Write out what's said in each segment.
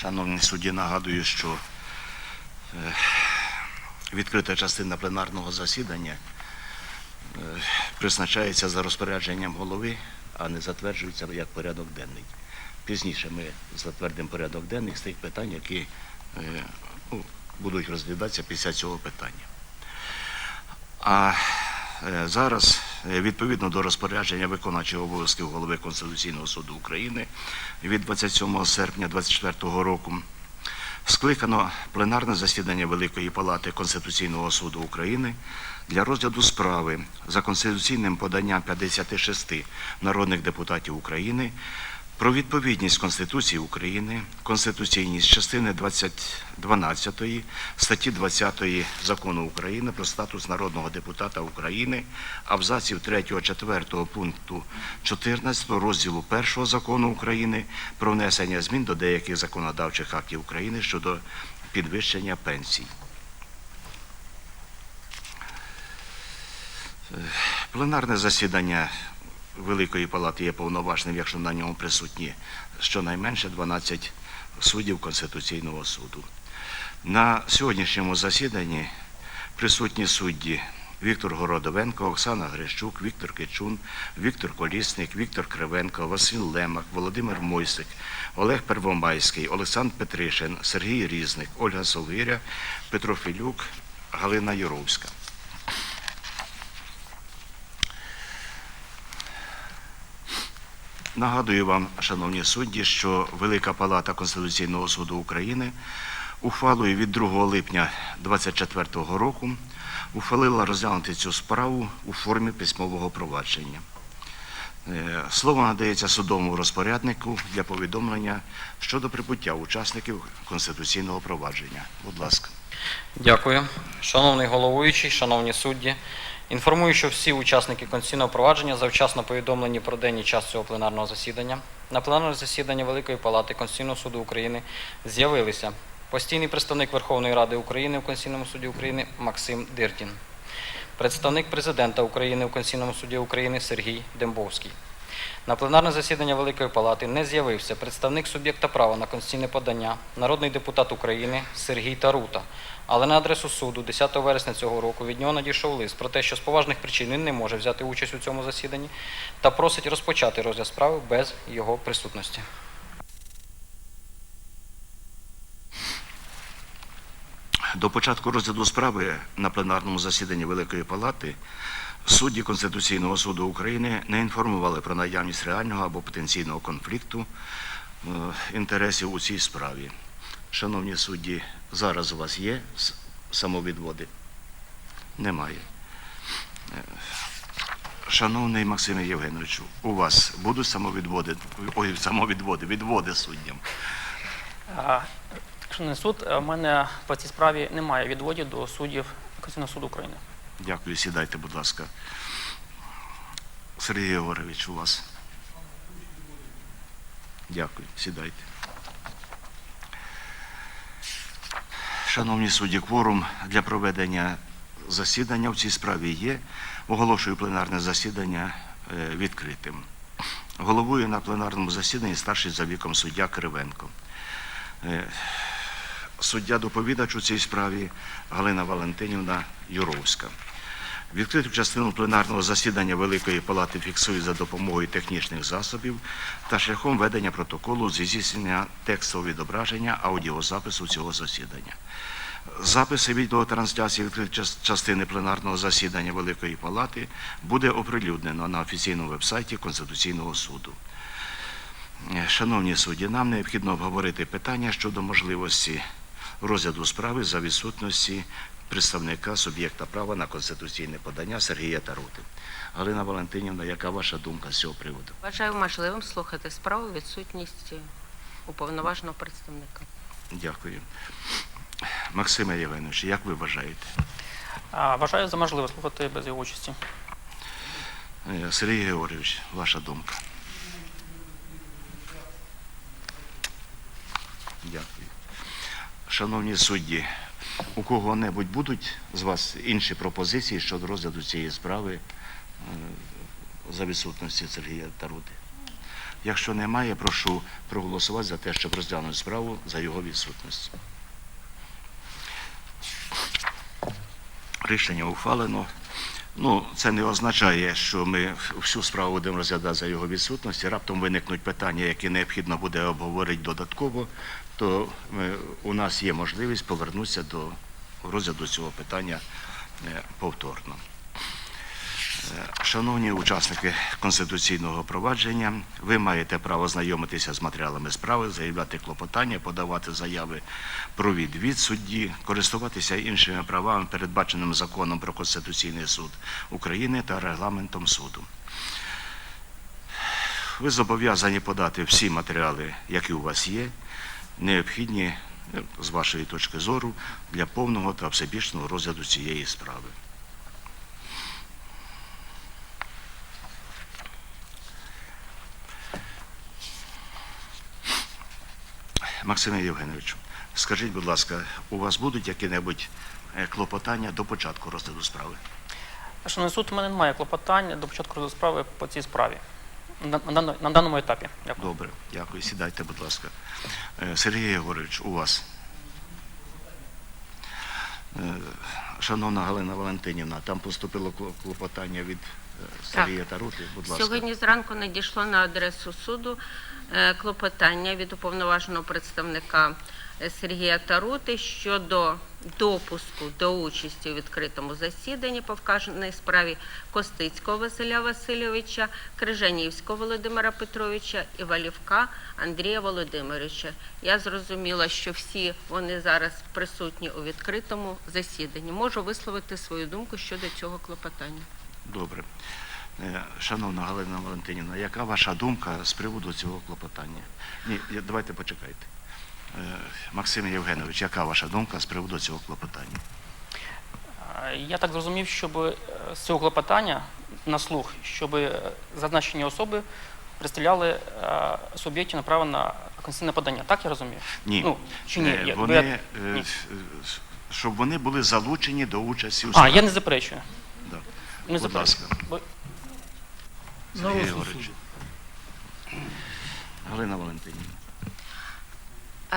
Шановні судді, нагадую, що е, відкрита частина пленарного засідання е, призначається за розпорядженням голови, а не затверджується як порядок денний. Пізніше ми затвердимо порядок денний з тих питань, які е, ну, будуть розглядатися після цього питання. А зараз, відповідно до розпорядження виконавчого обов'язків голови Конституційного суду України від 27 серпня 2024 року, скликано пленарне засідання Великої Палати Конституційного суду України для розгляду справи за конституційним поданням 56 народних депутатів України про відповідність Конституції України, конституційність частини 20 12 статті 20 Закону України про статус народного депутата України, абзаців 3-4 пункту 14 розділу 1 Закону України про внесення змін до деяких законодавчих актів України щодо підвищення пенсій. Пленарне засідання Великої Палати є повноважним, якщо на ньому присутні щонайменше 12 суддів Конституційного суду. На сьогоднішньому засіданні присутні судді Віктор Городовенко, Оксана Грищук, Віктор Кичун, Віктор Колісник, Віктор Кривенко, Василь Лемак, Володимир Мойсик, Олег Первомайський, Олександр Петришин, Сергій Різник, Ольга Солгиря, Петро Філюк, Галина Юровська. Нагадую вам, шановні судді, що Велика Палата Конституційного суду України ухвалою від 2 липня 2024 року ухвалила розглянути цю справу у формі письмового провадження. Е, Слово надається судовому розпоряднику для повідомлення щодо прибуття учасників конституційного провадження. Будь ласка. Дякую. Шановний головуючий, шановні судді, інформую, що всі учасники конституційного провадження завчасно повідомлені про день і час цього пленарного засідання. На пленарне засідання Великої Палати Конституційного суду України з'явилися постійний представник Верховної Ради України в Конституційному суді України Максим Диртін, представник президента України в Конституційному суді України Сергій Дембовський. На пленарне засідання Великої Палати не з'явився представник суб'єкта права на конституційне подання, народний депутат України Сергій Тарута. Але на адресу суду 10 вересня цього року від нього надійшов лист про те, що з поважних причин він не може взяти участь у цьому засіданні та просить розпочати розгляд справи без його присутності. До початку розгляду справи на пленарному засіданні Великої Палати судді Конституційного суду України не інформували про наявність реального або потенційного конфлікту е, інтересів у цій справі. Шановні судді, зараз у вас є самовідводи? Немає. Е, Шановний Максиме Євгеновичу, у вас будуть самовідводи, ой, самовідводи, відводи суддям. Шановний суд, у мене по цій справі немає відводів до суддів Конституційного суду України. Дякую, сідайте, будь ласка. Сергій Георгійович, у вас. Дякую, сідайте. Шановні судді, кворум для проведення засідання в цій справі є. Оголошую пленарне засідання е, відкритим. Головує на пленарному засіданні старший за віком суддя Кривенко. Е, Суддя доповідач у цій справі Галина Валентинівна Юровська. Відкриту частину пленарного засідання Великої Палати фіксують за допомогою технічних засобів та шляхом ведення протоколу зі здійснення текстового відображення аудіозапису цього засідання. Записи відеотрансляції відкритої частини пленарного засідання Великої Палати буде оприлюднено на офіційному вебсайті Конституційного суду. Шановні судді, нам необхідно обговорити питання щодо можливості розгляду справи за відсутності представника суб'єкта права на конституційне подання Сергія Тарути. Галина Валентинівна, яка ваша думка з цього приводу? Вважаю можливим слухати справу відсутність уповноваженого представника. Дякую. Максиме Євгенович, як ви вважаєте? А, Вважаю за можливе слухати без його участі. Е, Сергій Георгійович, ваша думка. Дякую. Шановні судді, у кого-небудь будуть з вас інші пропозиції щодо розгляду цієї справи е, за відсутності Сергія Тарути? Якщо немає, прошу проголосувати за те, щоб розглянути справу за його відсутність. Рішення ухвалено. Ну, це не означає, що ми всю справу будемо розглядати за його відсутності. Раптом виникнуть питання, які необхідно буде обговорити додатково, то ми, у нас є можливість повернутися до розгляду цього питання е, повторно. Шановні учасники конституційного провадження, ви маєте право знайомитися з матеріалами справи, заявляти клопотання, подавати заяви про відвід судді, користуватися іншими правами, передбаченими законом про Конституційний суд України та регламентом суду. Ви зобов'язані подати всі матеріали, які у вас є, необхідні е, з вашої точки зору для повного та всебічного розгляду цієї справи. Максиме Євгеновичу, скажіть, будь ласка, у вас будуть які-небудь е, клопотання до початку розгляду справи? Шановний суд, у мене немає клопотань до початку розгляду справи по цій справі. На, на, даному- на даному етапі. Дякую. Добре, дякую. Сідайте, будь ласка. Е, Сергій Єгорович, у вас. Е, Шановна Галина Валентинівна, там поступило кло- клопотання від е, Сергія Тарути. Будь ласка. Сьогодні зранку надійшло на адресу суду е, клопотання від уповноваженого представника е, Сергія Тарути щодо допуску до участі у відкритому засіданні по вказаній справі Костицького Василя Васильовича, Крижанівського Володимира Петровича і Валівка Андрія Володимировича. Я зрозуміла, що всі вони зараз присутні у відкритому засіданні. Можу висловити свою думку щодо цього клопотання. Добре. Е, Шановна Галина Валентинівна, яка ваша думка з приводу цього клопотання? Ні, давайте почекайте. Е, Максим Євгенович, яка ваша думка з приводу цього клопотання? Я так зрозумів, щоб е, з цього клопотання на слух, щоб е, зазначені особи представляли суб'єктів на право на конституційне подання. Так я розумію? Ні. Ну, чи ні? Е, Вони, я- ні. щоб вони були залучені до участі у А, я не заперечую. Да. Не Будь заперечую. ласка. Бо- Сергій Галина Валентинівна.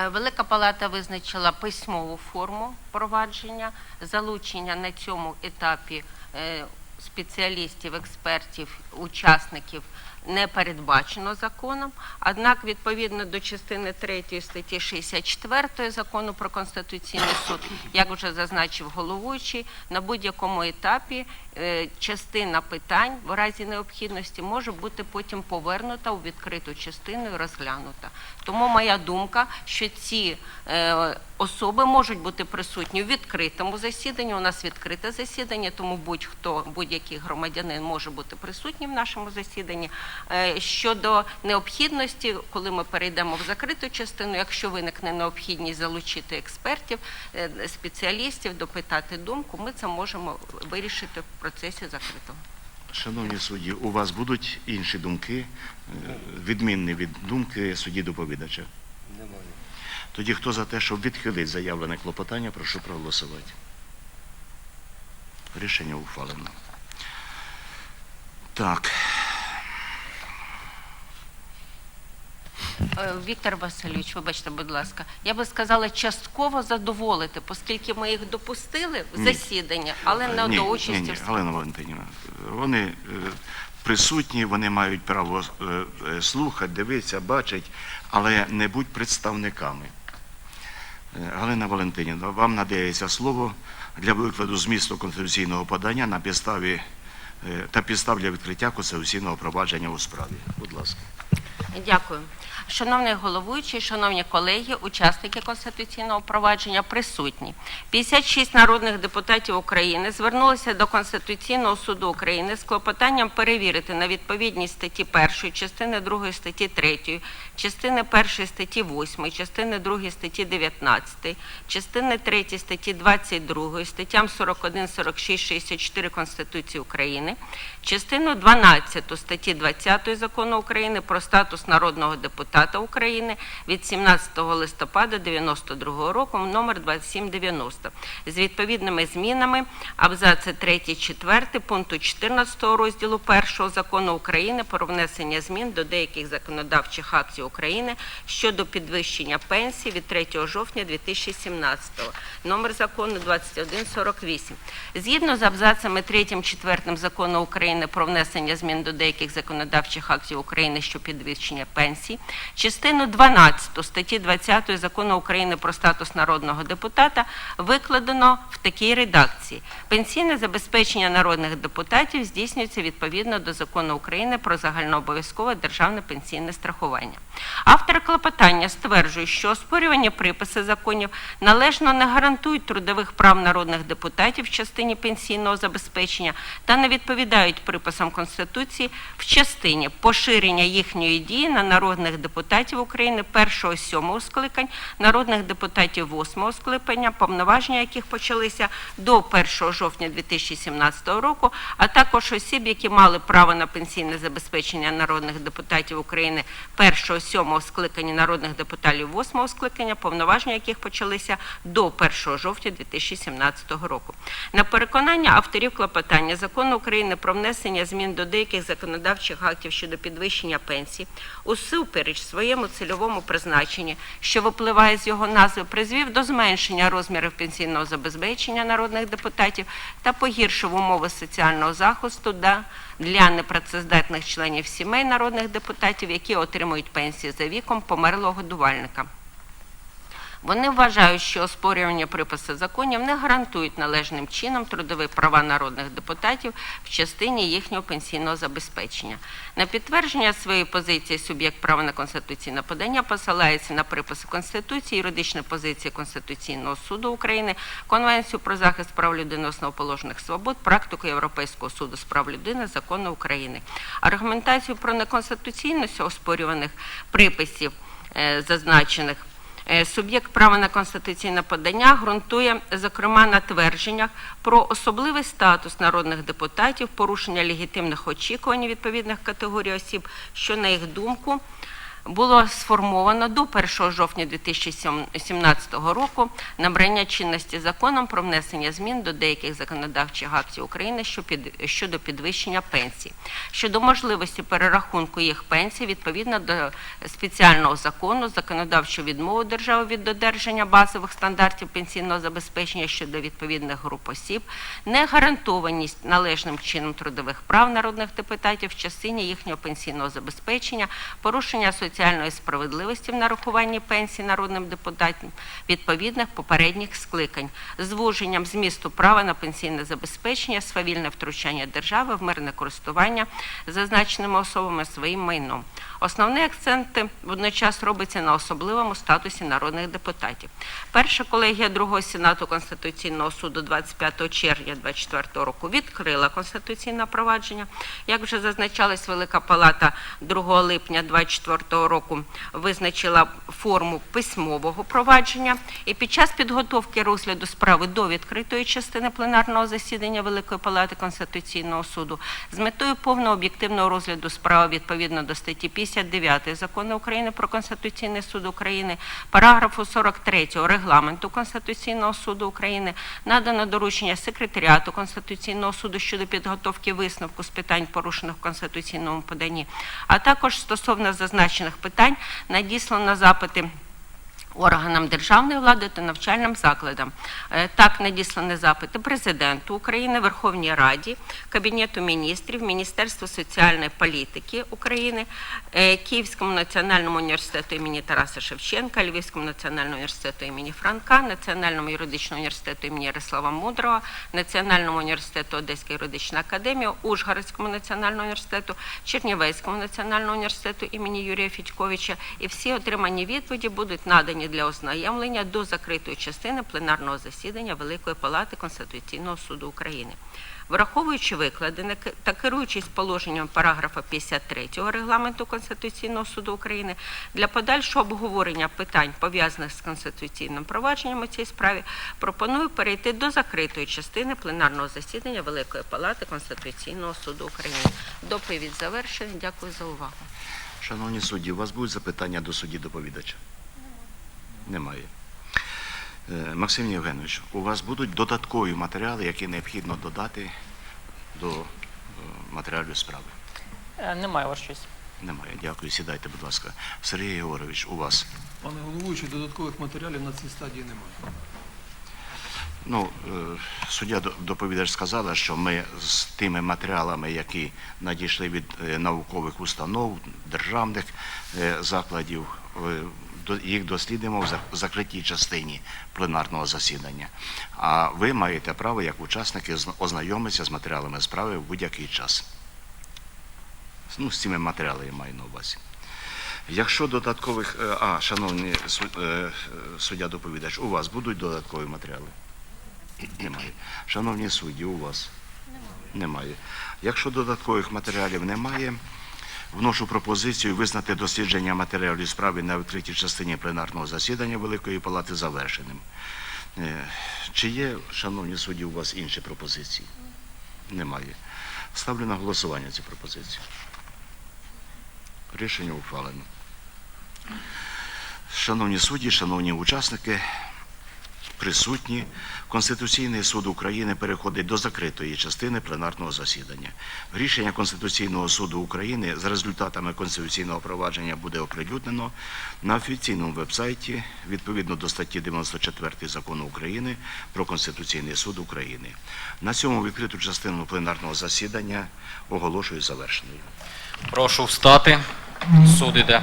Е, Велика Палата визначила письмову форму провадження, залучення на цьому етапі е, спеціалістів, експертів, учасників не передбачено законом. Однак, відповідно до частини 3 статті 64 закону про конституційний суд, як вже зазначив головуючий, на будь-якому етапі е, частина питань в разі необхідності може бути потім повернута у відкриту частину і розглянута. Тому моя думка, що ці е, особи можуть бути присутні у відкритому засіданні. У нас відкрите засідання, тому будь-хто, будь-який громадянин може бути присутнім в нашому засіданні. Е, щодо необхідності, коли ми перейдемо в закриту частину, якщо виникне необхідність залучити експертів, е, спеціалістів, допитати думку, ми це можемо вирішити в процесі закритого. Шановні судді, у вас будуть інші думки, е, відмінні від думки судді доповідача? Немає. Тоді хто за те, щоб відхилити заявлене клопотання, прошу проголосувати. Рішення ухвалено. Так, Віктор Васильович, вибачте, будь ласка, я би сказала частково задоволити, оскільки ми їх допустили в Ні. засідання, але не ні, до участі ні, в Галина Валентинівна, вони е, присутні, вони мають право е, е, слухати, дивитися, бачити, але не будь представниками. Е, Галина Валентинівна, вам надається слово для викладу змісту конституційного подання на підставі е, та підстав для відкриття конституційного провадження у справі. Будь ласка. Дякую. Шановний головуючий, шановні колеги, учасники конституційного провадження присутні. 56 народних депутатів України звернулися до Конституційного суду України з клопотанням перевірити на відповідність статті 1, частини 2 статті 3, частини 1 статті 8, частини 2 статті 19, частини 3 статті 22, статтям 41, 46, 64 Конституції України, частину 12 статті 20 Закону України про статус народного депутата України від 17 листопада 92 року номер 2790 з відповідними змінами абзаци 3, 4 пункту 14 розділу 1 Закону України про внесення змін до деяких законодавчих актів України щодо підвищення пенсій від 3 жовтня 2017 номер закону 2148. Згідно з абзацами 3, 4 Закону України про внесення змін до деяких законодавчих актів України щодо підвищення пенсій, частину 12 статті 20 Закону України про статус народного депутата викладено в такій редакції. Пенсійне забезпечення народних депутатів здійснюється відповідно до Закону України про загальнообов'язкове державне пенсійне страхування. Автори клопотання стверджують, що оспорювані приписи законів належно не гарантують трудових прав народних депутатів в частині пенсійного забезпечення та не відповідають приписам Конституції в частині поширення їхньої дії на народних депутатів України першого сьомого скликань, народних депутатів восьмого скликання, повноваження яких почалися до 1 жовтня 2017 року, а також осіб, які мали право на пенсійне забезпечення народних депутатів України першого сьомого скликання, народних депутатів восьмого скликання, повноваження яких почалися до 1 жовтня 2017 року. На переконання авторів клопотання закону України про внесення змін до деяких законодавчих актів щодо підвищення пенсій, усупереч своєму цільовому призначенні, що випливає з його назви, призвів до зменшення розмірів пенсійного забезпечення народних депутатів та погіршив умови соціального захисту для непрацездатних членів сімей народних депутатів, які отримують пенсії за віком померлого годувальника. Вони вважають, що оспорювання приписи законів не гарантують належним чином трудові права народних депутатів в частині їхнього пенсійного забезпечення. На підтвердження своєї позиції суб'єкт права на конституційне подання посилається на приписи Конституції, юридичні позиції Конституційного суду України, Конвенцію про захист прав людини основоположних свобод, практику Європейського суду з прав людини, закони України. Аргументацію про неконституційність оспорюваних приписів е, зазначених Суб'єкт права на конституційне подання ґрунтує, зокрема, на твердженнях про особливий статус народних депутатів, порушення легітимних очікувань відповідних категорій осіб, що, на їх думку, було сформовано до 1 жовтня 2017 року набрання чинності законом про внесення змін до деяких законодавчих актів України щодо підвищення пенсій, щодо можливості перерахунку їх пенсій відповідно до спеціального закону, законодавчу відмову держави від додержання базових стандартів пенсійного забезпечення щодо відповідних груп осіб, негарантованість належним чином трудових прав народних депутатів в частині їхнього пенсійного забезпечення, порушення соціальної справедливості в нарахуванні пенсій народним депутатам відповідних попередніх скликань, звуженням змісту права на пенсійне забезпечення, свавільне втручання держави в мирне користування зазначеними особами своїм майном. Основні акценти водночас робиться на особливому статусі народних депутатів. Перша колегія другого сенату Конституційного суду 25 червня 2024 року відкрила конституційне провадження. Як вже зазначалось, Велика Палата 2 липня 2024 року визначила форму письмового провадження. І під час підготовки розгляду справи до відкритої частини пленарного засідання Великої Палати Конституційного суду з метою повного об'єктивного розгляду справи відповідно до статті 59 Закону України про Конституційний суд України, параграфу 43 Регламенту Конституційного суду України надано доручення секретаріату Конституційного суду щодо підготовки висновку з питань, порушених в конституційному поданні, а також стосовно зазначених питань надіслано запити органам державної влади та навчальним закладам. Е, Так, надіслані запити Президенту України, Верховній Раді, Кабінету міністрів, Міністерству соціальної політики України, е, Київському національному університету імені Тараса Шевченка, Львівському національному університету імені Франка, Національному юридичному університету імені Ярослава Мудрого, Національному університету Одеська юридична академія, Ужгородському національному університету, Чернівецькому національному університету імені Юрія Федьковича. І всі отримані відповіді будуть надані для ознайомлення до закритої частини пленарного засідання Великої Палати Конституційного суду України. Враховуючи викладене та керуючись положенням параграфа 53 регламенту Конституційного суду України, для подальшого обговорення питань, пов'язаних з конституційним провадженням у цій справі, пропоную перейти до закритої частини пленарного засідання Великої Палати Конституційного суду України. Доповідь завершена. Дякую за увагу. Шановні судді, у вас будуть запитання до судді доповідача? Немає. Е, Максим Євгенович, у вас будуть додаткові матеріали, які необхідно додати до е, матеріалів справи? Е, Немає ваш честь. Немає. Дякую. Сідайте, будь ласка. Сергій Георгійович, у вас. Пане головуючий, додаткових матеріалів на цій стадії немає. Ну, суддя до- доповідач сказала, що ми з тими матеріалами, які надійшли від наукових установ, державних закладів, їх дослідимо в закритій частині пленарного засідання. А ви маєте право, як учасники, ознайомитися з матеріалами справи в будь-який час. Ну, з цими матеріалами я маю на увазі. Якщо додаткових. е, А, шановний су- е, суддя доповідач, у вас будуть додаткові матеріали? Немає. Шановні судді, у вас? Немає. Якщо додаткових матеріалів немає, вношу пропозицію визнати дослідження матеріалів справи на відкритій частині пленарного засідання Великої Палати завершеним. Е, Чи є, шановні судді, у вас інші пропозиції? Немає. Ставлю на голосування цю пропозицію. Рішення ухвалено. Шановні судді, шановні учасники, присутні, Конституційний суд України переходить до закритої частини пленарного засідання. Рішення Конституційного суду України за результатами конституційного провадження буде оприлюднено на офіційному вебсайті відповідно до статті 94 закону України про Конституційний суд України. На цьому відкриту частину пленарного засідання оголошую завершеною. Прошу встати. Суд іде.